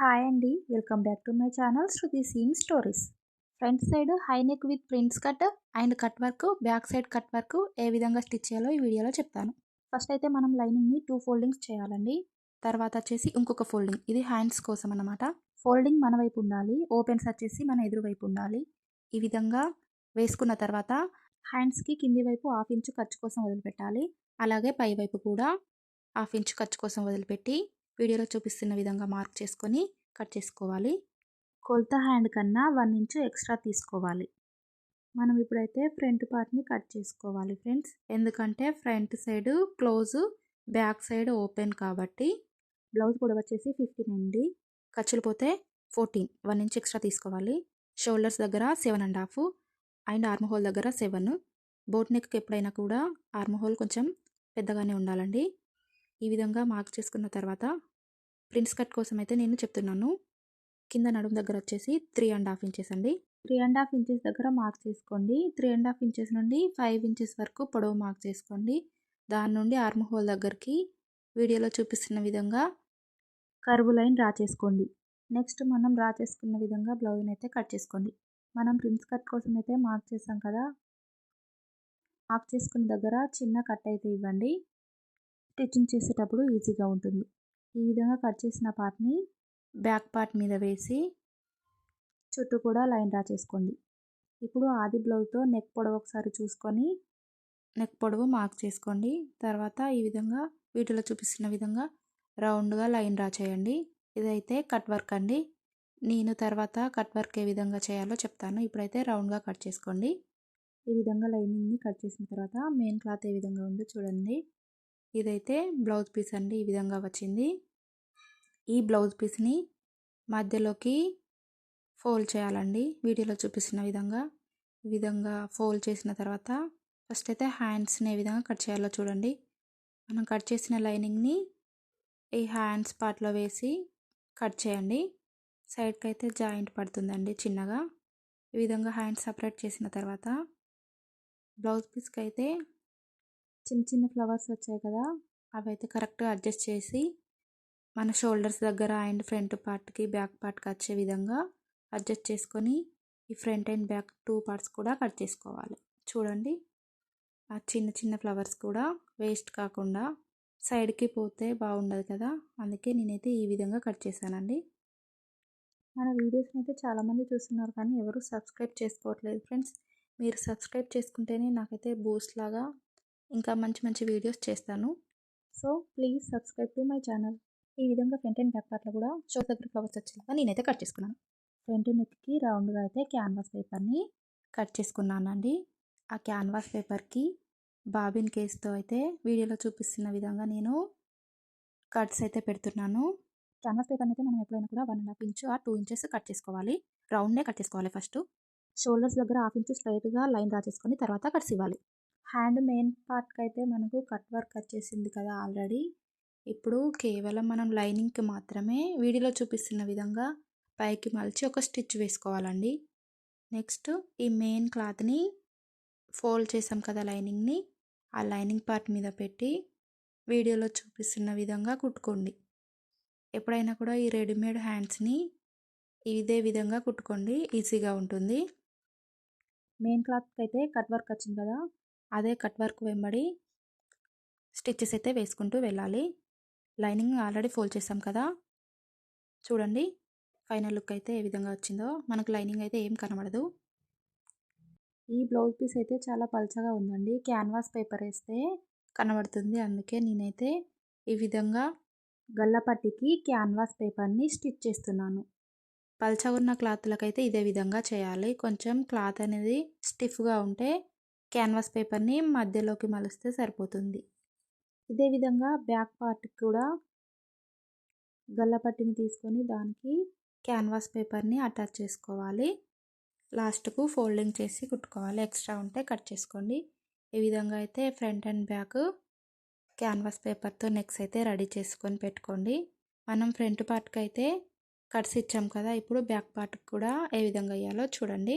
Hi అండి welcome back to my channel Shruti seen stories front side high neck with prints cut and cut work back side cut work ఏ విధంగా stitch చేయాలో ఈ వీడియోలో చెప్తాను. First అయితే మనం లైనింగ్ని టూ ఫోల్డింగ్స్ చేయాలండి. తర్వాత వచ్చేసి ఇంకొక ఫోల్డింగ్ ఇది హ్యాండ్స్ కోసం అనమాట ఫోల్డింగ్ మన వైపు ఉండాలి ఓపెన్స్ వచ్చేసి మన ఎదురు వైపు ఉండాలి. ఈ విధంగా వేసుకున్న తర్వాత హ్యాండ్స్కి కింది వైపు హాఫ్ ఇంచు ఖర్చు కోసం వదిలిపెట్టాలి. అలాగే పై వైపు కూడా హాఫ్ ఇంచు ఖర్చు కోసం వదిలిపెట్టి వీడియోలో చూపిస్తున్న విధంగా మార్క్ చేసుకొని కట్ చేసుకోవాలి. కొలత హ్యాండ్ కన్నా వన్ ఇంచు ఎక్స్ట్రా తీసుకోవాలి. మనం ఇప్పుడైతే ఫ్రంట్ పార్ట్ని కట్ చేసుకోవాలి ఫ్రెండ్స్. ఎందుకంటే front side close back side open కాబట్టి బ్లౌజ్ కూడా వచ్చేసి ఫిఫ్టీన్ అండి. ఖర్చులు పోతే ఫోర్టీన్. వన్ ఇంచ్ ఎక్స్ట్రా తీసుకోవాలి. షోల్డర్స్ దగ్గర seven and half and arm hole దగ్గర సెవెన్. బోట్ నెక్కి ఎప్పుడైనా కూడా ఆర్మ్ హోల్ కొంచెం పెద్దగానే ఉండాలండి. ఈ విధంగా మార్క్ చేసుకున్న తర్వాత ప్రిన్స్ కట్ కోసం అయితే నేను చెప్తున్నాను. కింద నడుము దగ్గర వచ్చేసి త్రీ అండ్ హాఫ్ ఇంచెస్ అండి. త్రీ అండ్ హాఫ్ ఇంచెస్ దగ్గర మార్క్ చేసుకోండి. త్రీ అండ్ హాఫ్ ఇంచెస్ నుండి ఫైవ్ ఇంచెస్ వరకు పొడవు మార్క్ చేసుకోండి. దాని నుండి ఆర్మ్ హోల్ దగ్గరికి వీడియోలో చూపిస్తున్న విధంగా కర్వ్ లైన్ డ్రా చేసుకోండి. నెక్స్ట్ మనం డ్రా చేసుకున్న విధంగా బ్లౌజ్ని అయితే కట్ చేసుకోండి. మనం ప్రిన్స్ కట్ కోసం అయితే మార్క్ చేసాం కదా. మార్క్ చేసుకున్న దగ్గర చిన్న కట్ అయితే ఇవ్వండి. స్టిచ్చింగ్ చేసేటప్పుడు ఈజీగా ఉంటుంది. ఈ విధంగా కట్ చేసిన పార్ట్ని బ్యాక్ పార్ట్ మీద వేసి చుట్టూ కూడా లైన్ డ్రా చేసుకోండి. ఇప్పుడు ఆది బ్లౌజ్తో నెక్ పొడవు ఒకసారి చూసుకొని నెక్ పొడవు మార్క్ చేసుకోండి. తర్వాత ఈ విధంగా వీటిలో చూపిస్తున్న విధంగా రౌండ్గా లైన్ డ్రా చేయండి. ఇదైతే కట్ వర్క్ అండి. నేను తర్వాత కట్ వర్క్ ఏ విధంగా చేయాలో చెప్తాను. ఇప్పుడైతే రౌండ్గా కట్ చేసుకోండి. ఈ విధంగా లైనింగ్ని కట్ చేసిన తర్వాత మెయిన్ క్లాత్ ఏ విధంగా ఉందో చూడండి. ఇదైతే బ్లౌజ్ పీస్ అండి ఈ విధంగా వచ్చింది. ఈ బ్లౌజ్ పీస్ని మధ్యలోకి ఫోల్డ్ చేయాలండి. వీడియోలో చూపిస్తున్న విధంగా. ఈ విధంగా ఫోల్డ్ చేసిన తర్వాత ఫస్ట్ అయితే హ్యాండ్స్ని ఏ విధంగా కట్ చేయాలో చూడండి. మనం కట్ చేసిన లైనింగ్ని ఈ హ్యాండ్స్ పార్ట్లో వేసి కట్ చేయండి. సైడ్కి అయితే జాయింట్ పడుతుందండి చిన్నగా. ఈ విధంగా హ్యాండ్స్ సపరేట్ చేసిన తర్వాత బ్లౌజ్ పీస్కి అయితే చిన్న చిన్న ఫ్లవర్స్ వచ్చాయి కదా అవైతే కరెక్ట్గా అడ్జస్ట్ చేసి మన షోల్డర్స్ దగ్గర అండ్ ఫ్రంట్ పార్ట్కి బ్యాక్ పార్ట్కి వచ్చే విధంగా అడ్జస్ట్ చేసుకొని ఈ front and back two parts కూడా కట్ చేసుకోవాలి. చూడండి. ఆ చిన్న చిన్న ఫ్లవర్స్ కూడా వేస్ట్ కాకుండా సైడ్కి పోతే బాగుండదు కదా అందుకే నేనైతే ఈ విధంగా కట్ చేశానండి. మన వీడియోస్ని అయితే చాలామంది చూస్తున్నారు కానీ ఎవరు సబ్స్క్రైబ్ చేసుకోవట్లేదు ఫ్రెండ్స్. మీరు సబ్స్క్రైబ్ చేసుకుంటేనే నాకైతే బూస్ట్ లాగా ఇంకా మంచి మంచి వీడియోస్ చేస్తాను. So please subscribe to my channel. ఈ విధంగా ఫ్రంట్ అండ్ బ్యాక్ పార్ట్లో కూడా షో దగ్గర ఫ్లవర్స్ వచ్చేలాగా నేనైతే కట్ చేసుకున్నాను. ఫ్రంట్ నెక్కి రౌండ్గా అయితే క్యాన్వాస్ పేపర్ని కట్ చేసుకున్నానండి. ఆ క్యాన్వాస్ పేపర్కి బాబిన్ కేస్తో అయితే వీడియోలో చూపిస్తున్న విధంగా నేను కట్స్ అయితే పెడుతున్నాను. క్యాన్వాస్ పేపర్ని అయితే మనం ఎప్పుడైనా కూడా వన్ అండ్ హాఫ్ ఇంచు ఆ టూ ఇంచెస్ కట్ చేసుకోవాలి. రౌండ్నే కట్ చేసుకోవాలి ఫస్ట్. షోల్డర్స్ దగ్గర హాఫ్ ఇంచు స్ట్రైట్గా లైన్ డ్రా చేసుకొని తర్వాత కట్స్ ఇవ్వాలి. హ్యాండ్ మెయిన్ పార్ట్కి అయితే మనకు కట్ వర్క్ వచ్చేసింది కదా ఆల్రెడీ. ఇప్పుడు కేవలం మనం లైనింగ్కి మాత్రమే వీడియోలో చూపిస్తున్న విధంగా పైకి మలిచి ఒక స్టిచ్ వేసుకోవాలండి. నెక్స్ట్ ఈ మెయిన్ క్లాత్ని ఫోల్డ్ చేసాం కదా లైనింగ్ని ఆ లైనింగ్ పార్ట్ మీద పెట్టి వీడియోలో చూపిస్తున్న విధంగా కుట్టుకోండి. ఎప్పుడైనా కూడా ఈ రెడీమేడ్ హ్యాండ్స్ని ఇదే విధంగా కుట్టుకోండి ఈజీగా ఉంటుంది. మెయిన్ క్లాత్కి అయితే కట్ వర్క్ వచ్చింది కదా అదే కట్ వర్క్ వెంబడి స్టిచ్చెస్ అయితే వేసుకుంటూ వెళ్ళాలి. లైనింగ్ ఆల్రెడీ ఫోల్డ్ చేసాం కదా. చూడండి ఫైనల్ లుక్ అయితే ఏ విధంగా వచ్చిందో. మనకు లైనింగ్ అయితే ఏం కనబడదు. ఈ బ్లౌజ్ పీస్ అయితే చాలా పల్చగా ఉందండి. క్యాన్వాస్ పేపర్ వేస్తే కనబడుతుంది. అందుకే నేనైతే ఈ విధంగా గల్లపట్టికి క్యాన్వాస్ పేపర్ని స్టిచ్ చేస్తున్నాను. పల్చగా ఉన్న క్లాత్లకైతే ఇదే విధంగా చేయాలి. కొంచెం క్లాత్ అనేది స్టిఫ్గా ఉంటే క్యాన్వాస్ పేపర్ని మధ్యలోకి మలిస్తే సరిపోతుంది. ఇదే విధంగా బ్యాక్ పార్ట్కి కూడా గల్లపట్టిని తీసుకొని దానికి క్యాన్వాస్ పేపర్ని అటాచ్ చేసుకోవాలి. లాస్ట్కు ఫోల్డింగ్ చేసి కుట్టుకోవాలి. ఎక్స్ట్రా ఉంటే కట్ చేసుకోండి. ఈ విధంగా అయితే ఫ్రంట్ అండ్ బ్యాక్ క్యాన్వాస్ పేపర్తో నెక్స్ అయితే రెడీ చేసుకొని పెట్టుకోండి. మనం ఫ్రంట్ పార్ట్కి అయితే కట్స్ ఇచ్చాం కదా ఇప్పుడు బ్యాక్ పార్ట్కి కూడా ఏ విధంగా వేయాలో చూడండి.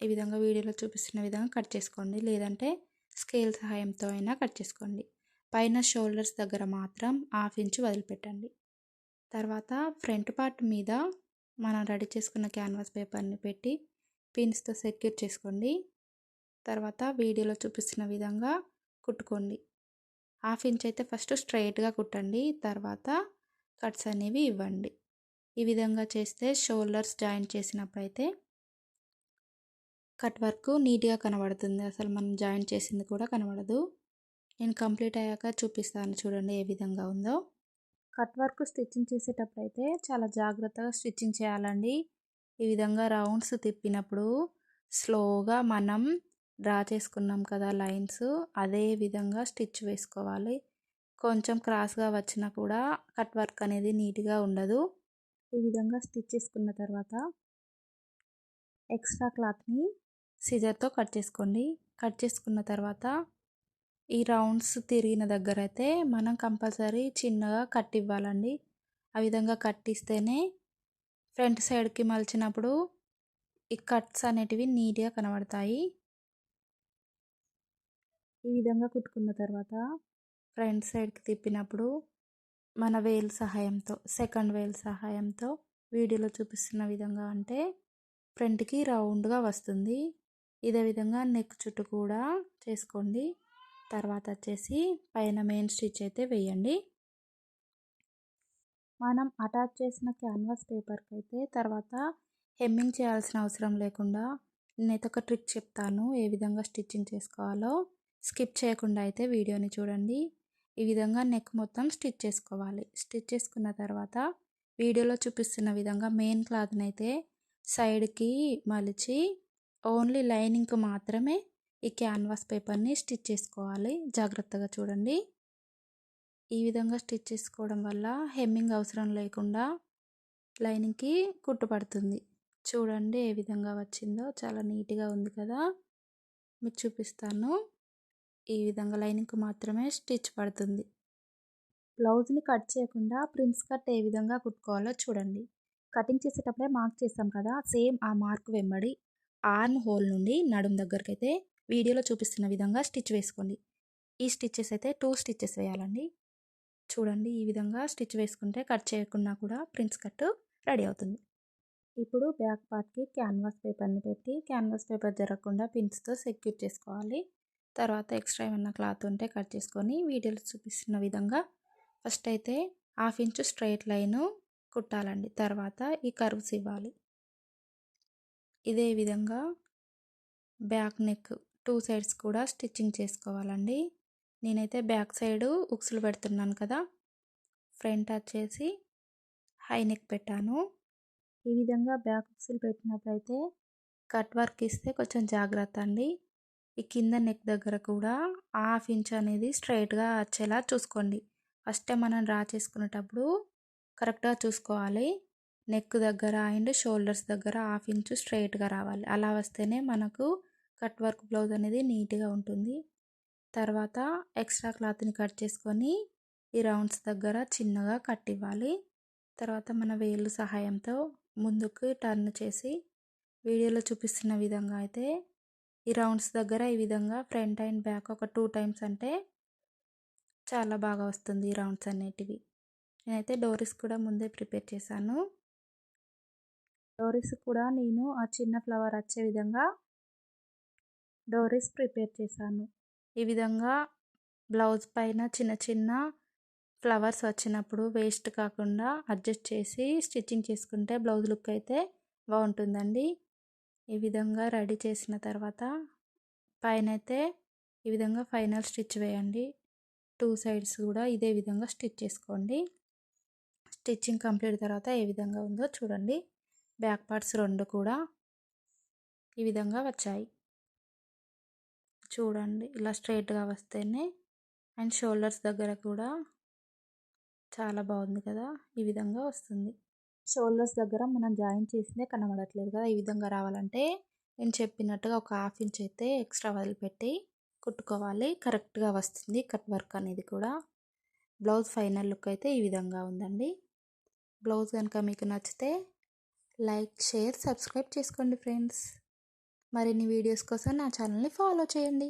ఈ విధంగా వీడియోలో చూపిస్తున్న విధంగా కట్ చేసుకోండి. లేదంటే స్కేల్ సహాయంతో అయినా కట్ చేసుకోండి. పైన షోల్డర్స్ దగ్గర మాత్రం హాఫ్ ఇంచ్ వదిలిపెట్టండి. తర్వాత ఫ్రంట్ పార్ట్ మీద మనం రెడీ చేసుకున్న క్యాన్వాస్ పేపర్ని పెట్టి పిన్స్తో సెక్యూర్ చేసుకోండి. తర్వాత వీడియోలో చూపిస్తున్న విధంగా కుట్టుకోండి. హాఫ్ ఇంచ్ అయితే ఫస్ట్ స్ట్రైట్గా కుట్టండి. తర్వాత కట్స్ అనేవి ఇవ్వండి. ఈ విధంగా చేస్తే షోల్డర్స్ జాయింట్ చేసినప్పుడైతే కట్ వర్క్ నీట్గా కనబడుతుంది. అసలు మనం జాయిన్ చేసింది కూడా కనబడదు. నేను కంప్లీట్ అయ్యాక చూపిస్తాను చూడండి ఏ విధంగా ఉందో. కట్ వర్క్ స్టిచ్చింగ్ చేసేటప్పుడు అయితే చాలా జాగ్రత్తగా స్టిచ్చింగ్ చేయాలండి. ఈ విధంగా రౌండ్స్ తిప్పినప్పుడు స్లోగా మనం డ్రా చేసుకున్నాం కదా లైన్స్ అదే విధంగా స్టిచ్ వేసుకోవాలి. కొంచెం క్రాస్గా వచ్చినా కూడా కట్ వర్క్ అనేది నీట్గా ఉండదు. ఈ విధంగా స్టిచ్ చేసుకున్న తర్వాత ఎక్స్ట్రా క్లాత్ని సిజర్తో కట్ చేసుకోండి. కట్ చేసుకున్న తర్వాత ఈ రౌండ్స్ తిరిగిన దగ్గర అయితే మనం కంపల్సరీ చిన్నగా కట్ ఇవ్వాలండి. ఆ విధంగా కట్టిస్తేనే ఫ్రంట్ సైడ్కి మలిచినప్పుడు ఈ కట్స్ అనేటివి నీట్గా కనబడతాయి. ఈ విధంగా కుట్టుకున్న తర్వాత ఫ్రంట్ సైడ్కి తిప్పినప్పుడు మన వేల్ సహాయంతో సెకండ్ వేల్ సహాయంతో వీడియోలో చూపిస్తున్న విధంగా అంటే ఫ్రంట్కి రౌండ్గా వస్తుంది. ఇదే విధంగా నెక్ చుట్టూ కూడా చేసుకోండి. తర్వాత వచ్చేసి పైన మెయిన్ స్టిచ్ అయితే వేయండి. మనం అటాచ్ చేసిన క్యాన్వాస్ పేపర్కి అయితే తర్వాత హెమ్మింగ్ చేయాల్సిన అవసరం లేకుండా నేనైతే ఒక ట్రిక్ చెప్తాను. ఏ విధంగా స్టిచ్చింగ్ చేసుకోవాలో. స్కిప్ చేయకుండా అయితే వీడియోని చూడండి. ఈ విధంగా నెక్ మొత్తం స్టిచ్ చేసుకోవాలి. స్టిచ్ చేసుకున్న తర్వాత వీడియోలో చూపిస్తున్న విధంగా మెయిన్ క్లాత్ని అయితే సైడ్కి మలిచి ఓన్లీ లైనింగ్కి మాత్రమే ఈ క్యాన్వాస్ పేపర్ని స్టిచ్ చేసుకోవాలి. జాగ్రత్తగా చూడండి. ఈ విధంగా స్టిచ్ చేసుకోవడం వల్ల హెమ్మింగ్ అవసరం లేకుండా లైనింగ్కి కుట్టుపడుతుంది. చూడండి ఏ విధంగా వచ్చిందో. చాలా నీట్గా ఉంది కదా. మీకు చూపిస్తాను. ఈ విధంగా లైనింగ్కి మాత్రమే స్టిచ్ పడుతుంది. బ్లౌజ్ని కట్ చేయకుండా ప్రిన్స్ కట్ ఏ విధంగా కుట్టుకోవాలో చూడండి. కటింగ్ చేసేటప్పుడే మార్క్ చేస్తాం కదా. సేమ్ ఆ మార్క్ వెంబడి ఆర్మ్ హోల్ నుండి నడుం దగ్గరికి అయితే వీడియోలో చూపిస్తున్న విధంగా స్టిచ్ వేసుకోండి. ఈ స్టిచ్చెస్ అయితే టూ స్టిచ్చెస్ వేయాలండి. చూడండి ఈ విధంగా స్టిచ్ వేసుకుంటే కట్ చేయకుండా కూడా ప్రిన్స్ కట్ రెడీ అవుతుంది. ఇప్పుడు బ్యాక్ పార్ట్కి క్యాన్వాస్ పేపర్ని పెట్టి క్యాన్వాస్ పేపర్ జరగకుండా పిన్స్తో సెక్యూర్ చేసుకోవాలి. తర్వాత ఎక్స్ట్రా ఏమన్నా క్లాత్ ఉంటే కట్ చేసుకొని వీడియోలో చూపిస్తున్న విధంగా ఫస్ట్ అయితే హాఫ్ ఇంచు స్ట్రైట్ లైను కుట్టాలండి. తర్వాత ఈ కర్వ్స్ ఇవ్వాలి. ఇదే విధంగా బ్యాక్ నెక్ టూ సైడ్స్ కూడా స్టిచ్చింగ్ చేసుకోవాలండి. నేనైతే బ్యాక్ సైడ్ ఉక్సులు పెడుతున్నాను కదా ఫ్రంట్ వచ్చేసి హై నెక్ పెట్టాను. ఈ విధంగా బ్యాక్ ఉక్సులు పెట్టినప్పుడైతే కట్ వర్క్ ఇస్తే కొంచెం జాగ్రత్త అండి. ఈ కింద నెక్ దగ్గర కూడా హాఫ్ ఇంచ్ అనేది స్ట్రైట్గా వచ్చేలా చూసుకోండి. ఫస్ట్ మనం డ్రా చేసుకునేటప్పుడు కరెక్ట్గా చూసుకోవాలి. నెక్ దగ్గర అండ్ షోల్డర్స్ దగ్గర హాఫ్ ఇంచు స్ట్రైట్గా రావాలి. అలా వస్తేనే మనకు కట్ వర్క్ బ్లౌజ్ అనేది నీట్గా ఉంటుంది. తర్వాత ఎక్స్ట్రా క్లాత్ని కట్ చేసుకొని ఈ రౌండ్స్ దగ్గర చిన్నగా కట్ ఇవ్వాలి. తర్వాత మన వేలు సహాయంతో ముందుకు టర్న్ చేసి వీడియోలో చూపిస్తున్న విధంగా అయితే ఈ రౌండ్స్ దగ్గర ఈ విధంగా ఫ్రంట్ అండ్ బ్యాక్ ఒక టూ టైమ్స్ అంటే చాలా బాగా వస్తుంది ఈ రౌండ్స్ అనేటివి. నేనైతే డోరీస్ కూడా ముందే ప్రిపేర్ చేశాను. డోరీస్ కూడా నేను ఆ చిన్న ఫ్లవర్ వచ్చే విధంగా డోరీస్ ప్రిపేర్ చేశాను. ఈ విధంగా బ్లౌజ్ పైన చిన్న చిన్న ఫ్లవర్స్ వచ్చినప్పుడు వేస్ట్ కాకుండా అడ్జస్ట్ చేసి స్టిచ్చింగ్ చేసుకుంటే బ్లౌజ్ లుక్ అయితే బాగుంటుందండి. ఈ విధంగా రెడీ చేసిన తర్వాత పైన అయితే ఈ విధంగా ఫైనల్ స్టిచ్ వేయండి. టూ సైడ్స్ కూడా ఇదే విధంగా స్టిచ్ చేసుకోండి. స్టిచ్చింగ్ కంప్లీట్ తర్వాత ఏ విధంగా ఉందో చూడండి. బ్యాక్ పార్ట్స్ రెండు కూడా ఈ విధంగా వచ్చాయి. చూడండి ఇలా స్ట్రైట్గా వస్తేనే అండ్ షోల్డర్స్ దగ్గర కూడా చాలా బాగుంది కదా ఈ విధంగా వస్తుంది. షోల్డర్స్ దగ్గర మనం జాయిన్ చేసిందే కనబడట్లేదు కదా ఈ విధంగా రావాలంటే నేను చెప్పినట్టుగా ఒక హాఫ్ ఇంచ్ అయితే ఎక్స్ట్రా వదిలిపెట్టి కుట్టుకోవాలి కరెక్ట్గా వస్తుంది కట్ వర్క్ అనేది కూడా. బ్లౌజ్ ఫైనల్ లుక్ అయితే ఈ విధంగా ఉందండి. బ్లౌజ్ కనుక మీకు నచ్చితే లైక్ షేర్ సబ్స్క్రైబ్ చేసుకోండి ఫ్రెండ్స్. మరిన్ని వీడియోస్ కోసం నా ఛానల్ని ఫాలో చేయండి.